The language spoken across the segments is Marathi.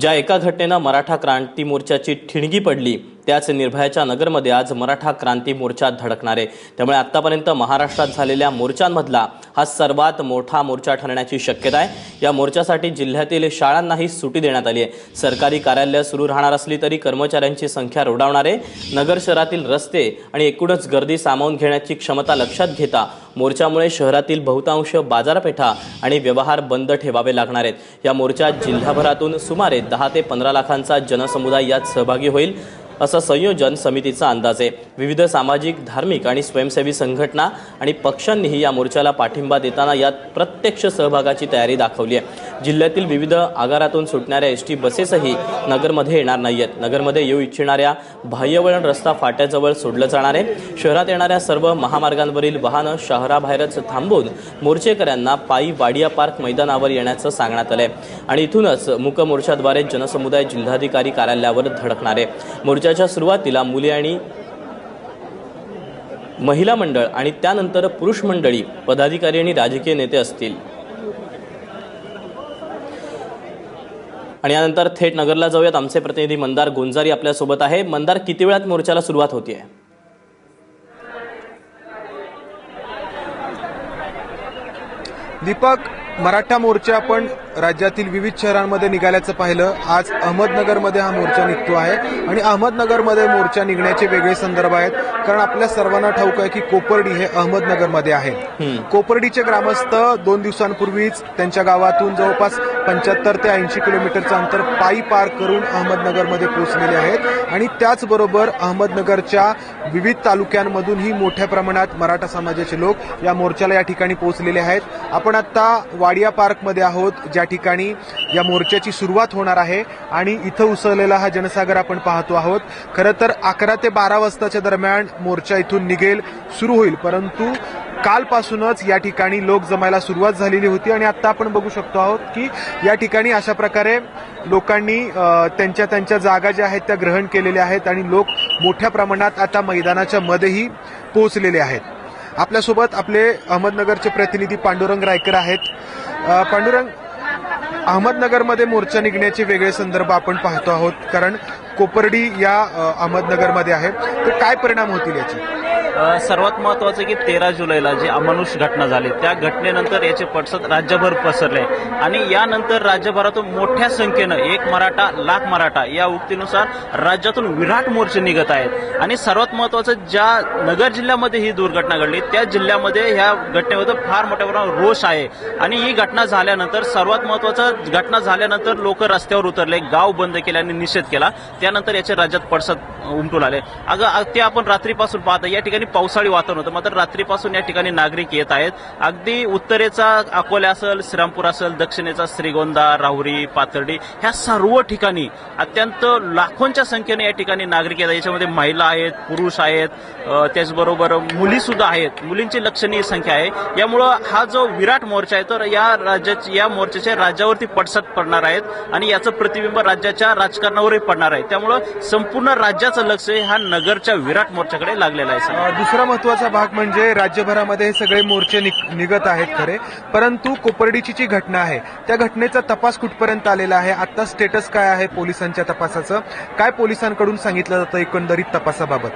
ज्या एका घटनेनं मराठा क्रांती मोर्चाची ठिणगी पडली. त्याच निर्भयाच्या नगरमध्ये आज मराठा क्रांती मोर्चा धडकणार आहे. त्यामुळे आतापर्यंत महाराष्ट्रात झालेल्या मोर्चांमधला हा सर्वात मोठा मोर्चा ठरण्याची शक्यता आहे. या मोर्चासाठी जिल्ह्यातील शाळांनाही सुटी देण्यात आली आहे. सरकारी कार्यालय सुरू राहणार असली तरी कर्मचाऱ्यांची संख्या रोडावणार आहे. नगर शहरातील रस्ते आणि एकूणच गर्दी सामावून घेण्याची क्षमता लक्षात घेता मोर्चामुळे शहरातील बहुतांश बाजारपेठा आणि व्यवहार बंद ठेवावे लागणार आहेत. या मोर्चात जिल्हाभरातून सुमारे दहा ते पंधरा लाखांचा जनसमुदाय यात सहभागी होईल. असं संयोजन समितीचा अंदाज आहे. विविध सामाजिक धार्मिक आणि स्वयंसेवी संघटना आणि पक्षांनीही या मोर्चाला पाठिंबा देताना यात प्रत्यक्ष सहभागाची तयारी दाखवली आहे. जिल्ह्यातील विविध आगारातून सुटणाऱ्या एस टी बसेसही नगरमध्ये येणार नाही आहेत नगरमध्ये येऊ इच्छिणाऱ्या बाह्यवळण रस्ता फाट्याजवळ सोडलं जाणार आहे. शहरात येणाऱ्या सर्व महामार्गांवरील वाहनं शहराबाहेरच थांबवून मोर्चेकऱ्यांना पायी वाडिया पार्क मैदानावर येण्याचं सांगण्यात आलंय. आणि इथूनच मूक मोर्चाद्वारे जनसमुदाय जिल्हाधिकारी कार्यालयावर धडकणार आहे. मोर्चाच्या सुरुवातीला मुले आणि महिला मंडळ आणि त्यानंतर पुरुष मंडळी पदाधिकारी आणि राजकीय नेते असतील. आणि यानंतर थेट नगरला जाऊयात. आमचे प्रतिनिधी मंदार गोंजारी आपल्यासोबत आहे. मंदार किती वेळात मोर्चाला सुरुवात होतीये? दीपक मराठा मोर्चा आपण राज्यातील विविध शहरांमध्ये निघाल्याचं पाहिलं. आज अहमदनगरमध्ये हा मोर्चा निघतो आहे. आणि अहमदनगरमध्ये मोर्चा निघण्याचे वेगळे संदर्भ आहेत. कारण आपल्या सर्वांना ठाऊक आहे की कोपर्डी हे अहमदनगरमध्ये आहे. कोपर्डीचे ग्रामस्थ दोन दिवसांपूर्वीच त्यांच्या गावातून जवळपास पंच्याहत्तर ते ऐंशी किलोमीटरचं अंतर पायी पार करून अहमदनगरमध्ये पोहोचलेले आहेत. आणि त्याचबरोबर अहमदनगरच्या विविध तालुक्यांमधूनही मोठ्या प्रमाणात मराठा समाजाचे लोक या मोर्चाला या ठिकाणी पोहोचलेले आहेत. आपण आता वाडिया पार्कमध्ये आहोत ज्या ठिकाणी या मोर्चाची सुरुवात होणार आहे. आणि इथं उसळलेला हा जनसागर आपण पाहतो आहोत. खरं तर अकरा ते बारा वाजताच्या दरम्यान मोर्चा इथून निघेल सुरू होईल. परंतु कालपासूनच या ठिकाणी लोक जमायला सुरुवात झालेली होती आणि आता आपण बघू शकतो आहोत की या ठिकाणी अशा प्रकारे लोकांनी त्यांच्या त्यांच्या जागा ज्या आहेत त्या ग्रहण केलेल्या आहेत आणि लोक मोठ्या प्रमाणात आता मैदानाच्या मध्येही पोहोचलेले आहेत. आपल्यासोबत आपले अहमदनगरचे प्रतिनिधी पांडुरंग रायकर आहेत. पांडुरंग अहमदनगरमध्ये मोर्चा निघण्याचे वेगळे संदर्भ आपण पाहतो आहोत. कारण कोपर्डी या अहमदनगरमध्ये आहे तर काय परिणाम होतील याचे? सर्वात महत्वाचं की तेरा जुलैला जी अमानुष घटना झाली त्या घटनेनंतर याचे पडसद राज्यभर पसरले. आणि यानंतर राज्यभरातून मोठ्या संख्येनं एक मराठा लाख मराठा या उक्तीनुसार राज्यातून विराट मोर्चे निघत आहेत. आणि सर्वात महत्वाचं ज्या नगर जिल्ह्यामध्ये ही दुर्घटना घडली त्या जिल्ह्यामध्ये ह्या घटनेबद्दल फार मोठ्या प्रमाणात रोष आहे. आणि ही घटना झाल्यानंतर सर्वात महत्वाचं घटना झाल्यानंतर लोक रस्त्यावर उतरले गाव बंद केले आणि निषेध केला. त्यानंतर याचे राज्यात पडसद उमटून आले अगं ते आपण रात्रीपासून पाहतो या ठिकाणी पावसाळी वातावरण होतं. मात्र रात्रीपासून या ठिकाणी नागरिक येत आहेत. अगदी उत्तरेचा अकोला असेल श्रीरामपूर असेल दक्षिणेचा श्रीगोंदा राहुरी पाथर्डी ह्या सर्व ठिकाणी अत्यंत लाखोंच्या संख्येने या ठिकाणी नागरिक येतात. याच्यामध्ये महिला आहेत पुरुष आहेत त्याचबरोबर मुली सुद्धा आहेत. मुलींची लक्षणीय संख्या आहे. यामुळं हा जो विराट मोर्चा आहे तर या राज्याची या मोर्चाचे राज्यावरती पडसाद पडणार आहेत आणि याचं प्रतिबिंब राज्याच्या राजकारणावरही पडणार आहे. त्यामुळं संपूर्ण राज्याचं लक्ष हा नगरच्या विराट मोर्चाकडे लागलेलं आहे अ, दुसरा महत्त्वाचा भाग म्हणजे राज्यभरामध्ये हे सगळे मोर्चे निघत आहेत खरे. परंतु कोपर्डीची जी घटना आहे त्या घटनेचा तपास कुठपर्यंत आलेला आहे? आता स्टेटस काय आहे पोलिसांच्या तपासाचं? काय पोलिसांकडून सांगितलं जातं एकंदरीत तपासाबाबत?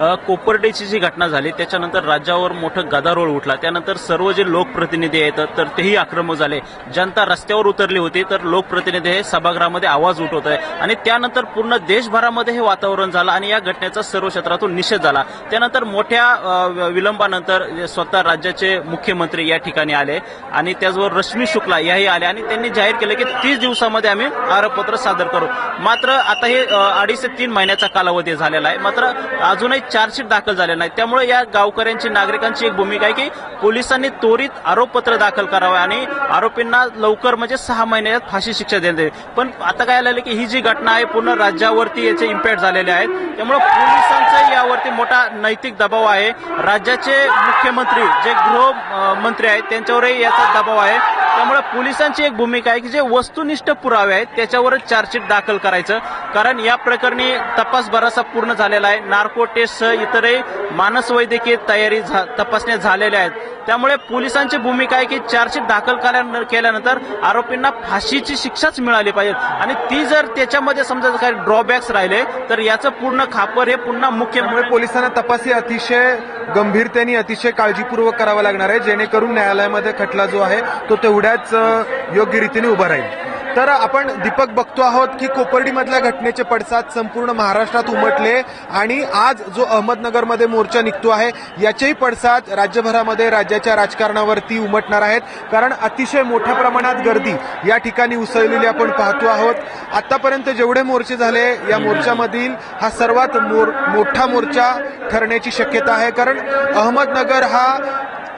कोपर्डेची जी घटना झाली त्याच्यानंतर राज्यावर मोठं गदारोळ उठला. त्यानंतर सर्व जे लोकप्रतिनिधी आहेत तर तेही आक्रमक झाले. जनता रस्त्यावर उतरली होती तर लोकप्रतिनिधी हे सभागृहामध्ये आवाज उठवत आहे. आणि त्यानंतर पूर्ण देशभरामध्ये हे वातावरण झालं आणि या घटनेचा सर्व क्षेत्रातून निषेध झाला. त्यानंतर मोठ्या विलंबानंतर स्वतः राज्याचे मुख्यमंत्री या ठिकाणी आले आणि त्याचबरोबर रश्मी शुक्ला याही आले आणि त्यांनी जाहीर केलं की तीस दिवसामध्ये आम्ही आरोपपत्र सादर करू. मात्र आता हे अडीच ते तीन महिन्याचा कालावधी झालेला आहे. मात्र अजूनही चार्जशीट दाखल झाले नाही त्यामुळे या गावकऱ्यांची नागरिकांची एक भूमिका आहे की पोलिसांनी त्वरित आरोपपत्र दाखल करावे आणि आरोपींना लवकर म्हणजे सहा महिन्यात फाशी शिक्षा देण्यात यावी. पण आता काय आलेलं की ही जी घटना आहे पूर्ण राज्यावरती याचे इम्पॅक्ट झालेले आहेत. त्यामुळे पोलिसांचा यावरती मोठा नैतिक दबाव आहे. राज्याचे मुख्यमंत्री जे गृहमंत्री आहेत त्यांच्यावरही याचा दबाव आहे. त्यामुळे पोलिसांची एक भूमिका आहे की जे वस्तुनिष्ठ पुरावे आहेत त्याच्यावरच चार्जशीट दाखल करायचं. कारण या प्रकरणी तपास बराचसा पूर्ण झालेला आहे. नार्को टेस्टसह इतरही मानस वैद्यकीय तयारी झा- तपासण्या झालेल्या आहेत. त्यामुळे पोलिसांची भूमिका आहे की चार्जशीट दाखल केल्यानंतर आरोपींना फाशीची शिक्षाच मिळाली पाहिजे आणि ती जर त्याच्यामध्ये समजा जर काही ड्रॉबॅक्स राहिले तर याचं पूर्ण खापर हे पुन्हा मुख्य पोलिसांना तपासही अतिशय गंभीरतेने अतिशय काळजीपूर्वक करावा लागणार आहे जेणेकरून न्यायालयामध्ये खटला जो आहे तो तेवढ्याच योग्य रीतीने उभा राहील. तर आपण दीपक बघतो आहोत की कोपर्डीमधल्या घटनेचे पडसाद संपूर्ण महाराष्ट्रात उमटले आणि आज जो अहमदनगरमध्ये मोर्चा निघतो आहे याचेही पडसाद राज्यभरामध्ये राज्याच्या राजकारणावरती उमटणार आहेत. कारण अतिशय मोठ्या प्रमाणात गर्दी या ठिकाणी उसळलेली आपण पाहतो आहोत. आतापर्यंत जेवढे मोर्चे झाले या मोर्चामधील हा सर्वात मोर मोठा मोर्चा ठरण्याची शक्यता आहे. कारण अहमदनगर हा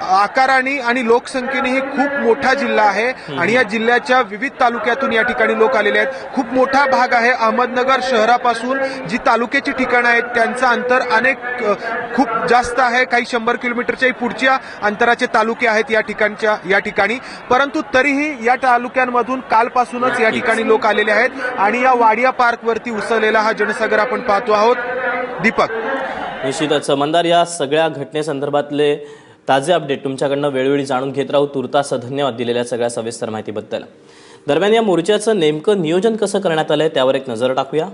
आकाराने आणि लोकसंख्येनेही खूप मोठा जिल्हा आहे. आणि या जिल्ह्याच्या विविध तालुक्यातून या ठिकाणी लोक आलेले आहेत. खूप मोठा भाग आहे अहमदनगर शहरापासून जी तालुक्याची ठिकाणं आहेत त्यांचं अंतर अनेक खूप जास्त आहे. काही शंभर किलोमीटरच्याही पुढच्या अंतराचे तालुके आहेत या ठिकाणच्या या ठिकाणी. परंतु तरीही या तालुक्यांमधून कालपासूनच या ठिकाणी लोक आलेले आहेत. आणि या वाडिया पार्कवरती उसळलेला हा जनसागर आपण पाहतो आहोत. दीपक. निश्चितच मंदार या सगळ्या घटनेसंदर्भातले ताजे अपडेट तुमच्याकडनं वेळोवेळी जाणून घेत राहू. तुर्तास धन्यवाद दिलेल्या सगळ्या सविस्तर माहितीबद्दल. दरम्यान या मोर्चाचं नेमकं नियोजन कसं करण्यात आलंय त्यावर एक नजर टाकूया.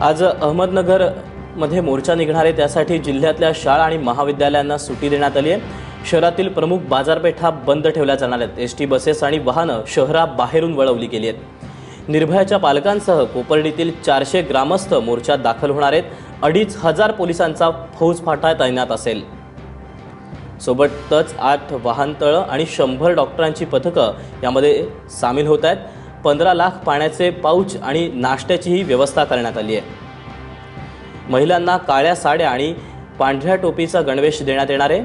आज अहमदनगरमध्ये मोर्चा निघणार आहे. त्यासाठी जिल्ह्यातल्या शाळा आणि महाविद्यालयांना सुटी देण्यात आली आहे. शहरातील प्रमुख बाजारपेठा बंद ठेवल्या जाणार आहेत. एस टी बसेस आणि वाहनं शहराबाहेरून वळवली गेली आहेत. निर्भयाच्या पालकांसह कोपर्डीतील चारशे ग्रामस्थ मोर्चात दाखल होणार आहेत. अडीच हजार पोलिसांचा फौजफाटा तैनात असेल. सोबतच आठ वाहनतळं आणि शंभर डॉक्टरांची पथकं यामध्ये सामील होत आहेत. पंधरा लाख पाण्याचे पाऊच आणि नाश्त्याचीही व्यवस्था करण्यात आली आहे. महिलांना काळ्या साड्या आणि पांढऱ्या टोपीचा गणवेश देण्यात येणार आहे.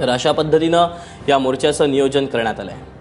तर अशा पद्धतीनं या मोर्चाचं नियोजन करण्यात आलं आहे